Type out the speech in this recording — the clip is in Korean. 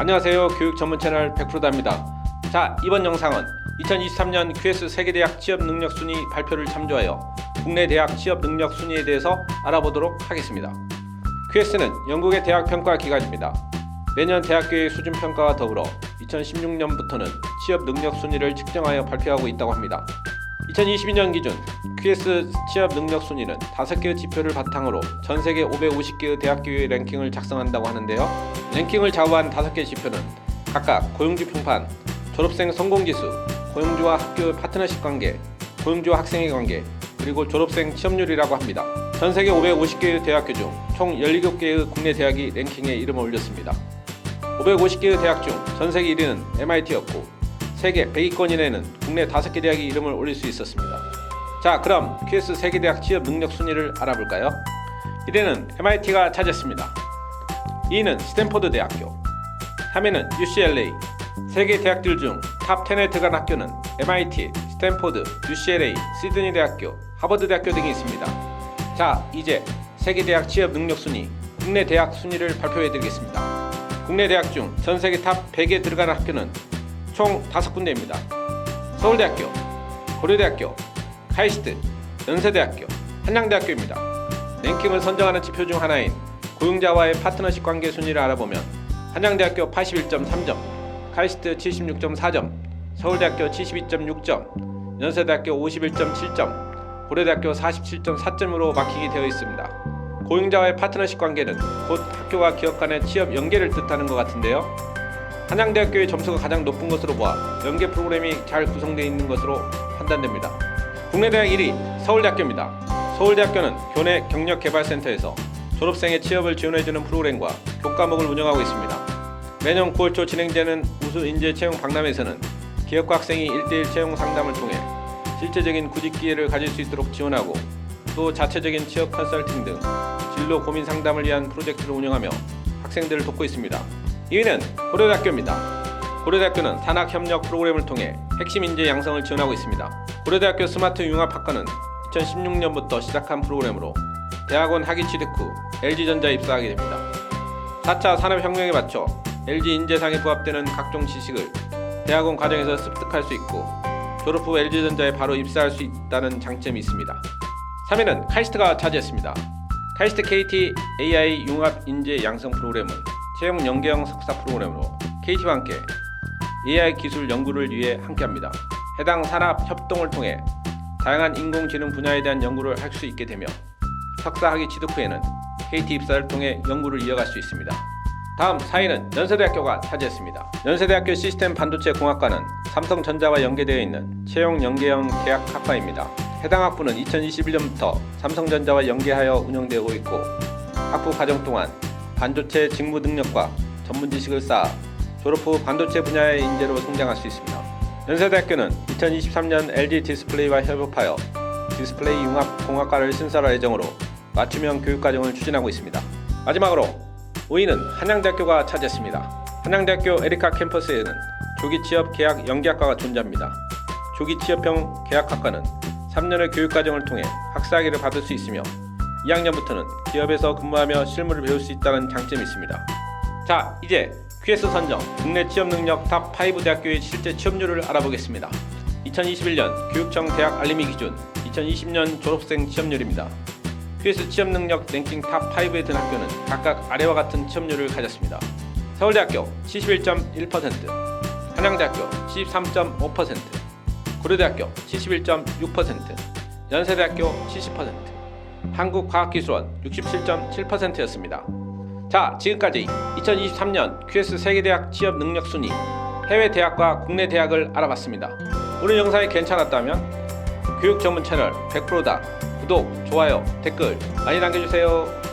안녕하세요. 교육 전문 채널 100%다입니다. 자, 이번 영상은 2023년 QS 세계대학 취업 능력 순위 발표를 참조하여 국내 대학 취업 능력 순위에 대해서 알아보도록 하겠습니다. QS는 영국의 대학 평가 기관입니다. 매년 대학교의 수준 평가와 더불어 2016년부터는 취업 능력 순위를 측정하여 발표하고 있다고 합니다. 2022년 기준 QS 취업 능력 순위는 5개의 지표를 바탕으로 전 세계 550개의 대학교의 랭킹을 작성한다고 하는데요. 랭킹을 좌우한 5개 지표는 각각 고용주 평판, 졸업생 성공 지수, 고용주와 학교의 파트너십 관계, 고용주와 학생의 관계, 그리고 졸업생 취업률이라고 합니다. 전 세계 550개의 대학교 중 총 17개의 국내 대학이 랭킹에 이름을 올렸습니다. 550개의 대학 중 전 세계 1위는 MIT였고 세계 100위권 이내는 국내 5개 대학이 이름을 올릴 수 있었습니다. 자, 그럼 QS 세계 대학 취업 능력 순위를 알아볼까요? 1위는 MIT가 차지했습니다. 2위는 스탠포드 대학교, 3위는 UCLA. 세계 대학들 중 탑 10에 들어간 학교는 MIT, 스탠포드, UCLA, 시드니 대학교, 하버드 대학교 등이 있습니다. 자, 이제 세계 대학 취업 능력 순위, 국내 대학 순위를 발표해 드리겠습니다. 국내 대학 중 전 세계 탑 100에 들어가는 학교는 총 5군데입니다. 서울대학교, 고려대학교, 카이스트, 연세대학교, 한양대학교입니다. 랭킹을 선정하는 지표 중 하나인 고용자와의 파트너십 관계 순위를 알아보면 한양대학교 81.3점, 카이스트 76.4점, 서울대학교 72.6점, 연세대학교 51.7점, 고려대학교 47.4점으로 마킹이 되어 있습니다. 고용자와의 파트너십 관계는 곧 학교와 기업 간의 취업 연계를 뜻하는 것 같은데요. 한양대학교의 점수가 가장 높은 것으로 보아 연계 프로그램이 잘 구성되어 있는 것으로 판단됩니다. 국내 대학 1위 서울대학교입니다. 서울대학교는 교내 경력개발센터에서 졸업생의 취업을 지원해주는 프로그램과 교과목을 운영하고 있습니다. 매년 9월 초 진행되는 우수 인재 채용 박람회에서는 기업과 학생이 1대1 채용 상담을 통해 실제적인 구직 기회를 가질 수 있도록 지원하고 또 자체적인 취업 컨설팅 등 진로 고민 상담을 위한 프로젝트를 운영하며 학생들을 돕고 있습니다. 2위는 고려대학교입니다. 고려대학교는 산학협력 프로그램을 통해 핵심 인재 양성을 지원하고 있습니다. 고려대학교 스마트 융합학과는 2016년부터 시작한 프로그램으로 대학원 학위 취득 후 LG전자에 입사하게 됩니다. 4차 산업혁명에 맞춰 LG 인재상에 부합되는 각종 지식을 대학원 과정에서 습득할 수 있고 졸업 후 LG전자에 바로 입사할 수 있다는 장점이 있습니다. 3위는 카이스트가 차지했습니다. 카이스트 KT AI 융합 인재 양성 프로그램은 채용 연계형 석사 프로그램으로 KT와 함께 AI 기술 연구를 위해 함께합니다. 해당 산업 협동을 통해 다양한 인공지능 분야에 대한 연구를 할 수 있게 되며 석사 학위 취득 후에는 KT 입사를 통해 연구를 이어갈 수 있습니다. 다음 4위는 연세대학교가 차지했습니다. 연세대학교 시스템 반도체 공학과는 삼성전자와 연계되어 있는 채용 연계형 계약 학과입니다. 해당 학부는 2021년부터 삼성전자와 연계하여 운영되고 있고 학부 과정 동안 반도체 직무 능력과 전문 지식을 쌓아 졸업 후 반도체 분야의 인재로 성장할 수 있습니다. 연세대학교는 2023년 LG 디스플레이와 협업하여 디스플레이 융합 공학과를 신설할 예정으로 맞춤형 교육 과정을 추진하고 있습니다. 마지막으로 5위는 한양대학교가 차지했습니다. 한양대학교 에리카 캠퍼스에는 조기 취업 계약 연계학과가 존재합니다. 조기 취업형 계약학과는 3년의 교육 과정을 통해 학사학위를 받을 수 있으며 2학년부터는 기업에서 근무하며 실무를 배울 수 있다는 장점이 있습니다. 자, 이제 QS 선정 국내 취업 능력 탑 5 대학교의 실제 취업률을 알아보겠습니다. 2021년 교육청 대학 알림이 기준 2020년 졸업생 취업률입니다. QS 취업 능력 랭킹 탑 5에 든 학교는 각각 아래와 같은 취업률을 가졌습니다. 서울대학교 71.1%, 한양대학교 73.5%, 고려대학교 71.6%, 연세대학교 70%, 한국과학기술원 67.7%였습니다. 자, 지금까지 2023년 QS 세계대학 취업 능력 순위 해외 대학과 국내 대학을 알아봤습니다. 오늘 영상이 괜찮았다면 교육 전문 채널 100%다 구독, 좋아요, 댓글 많이 남겨주세요.